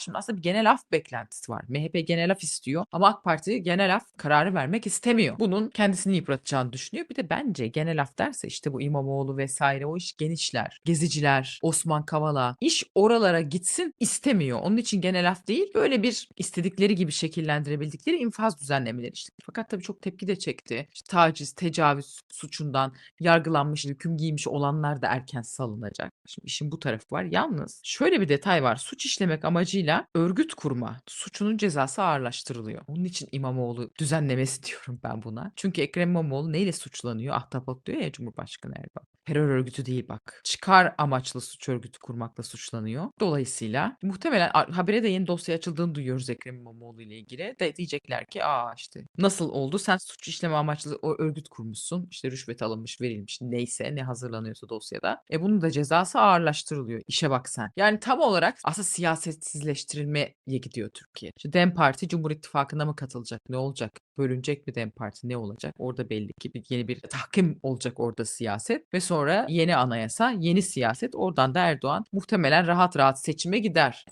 Şimdi aslında bir genel af beklentisi var. MHP genel af istiyor ama AK Parti genel af kararı vermek istemiyor. Bunun kendisini yıpratacağını düşünüyor. Bir de bence genel af derse işte bu İmamoğlu vesaire o iş genişler. Geziciler, Osman Kavala iş oralara gitsin istemiyor. Onun için genel af değil böyle bir istedikleri gibi şekillendirebildikleri infaz düzenlemeleri işte. Fakat tabii çok tepki de çekti. İşte taciz, tecavüz suçundan yargılanmış, hüküm giymiş olanlar da erken salınacak. Şimdi işin bu tarafı var. Yalnız şöyle bir detay var. Suç işlemek amacıyla örgüt kurma suçunun cezası ağırlaştırılıyor. Onun için İmamoğlu düzenlemesi diyorum ben buna. Çünkü Ekrem İmamoğlu neyle suçlanıyor? Ahtapot diyor ya Cumhurbaşkanı Erdoğan. Terör örgütü değil bak. Çıkar amaçlı suç örgütü kurmakla suçlanıyor. Dolayısıyla muhtemelen habere de yeni dosya açıldığını duyuyoruz Ekrem İmamoğlu ile ilgili. De diyecekler ki aa işte nasıl oldu? Sen suç işleme amaçlı o örgüt kurmuşsun. İşte rüşvet alınmış, verilmiş neyse ne hazırlanıyorsa dosyada. E bunun da cezası ağırlaştırılıyor. İşe bak sen. Yani tam olarak aslında siyasetsizleştirilmeye gidiyor Türkiye. İşte Dem Parti Cumhur İttifakı'na mı katılacak? Ne olacak? Bölünecek mi Dem Parti? Ne olacak? Orada belli ki bir, yeni bir tahkim olacak orada siyaset ve sonra yeni anayasa, yeni siyaset. Oradan da Erdoğan muhtemelen rahat rahat seçime gider.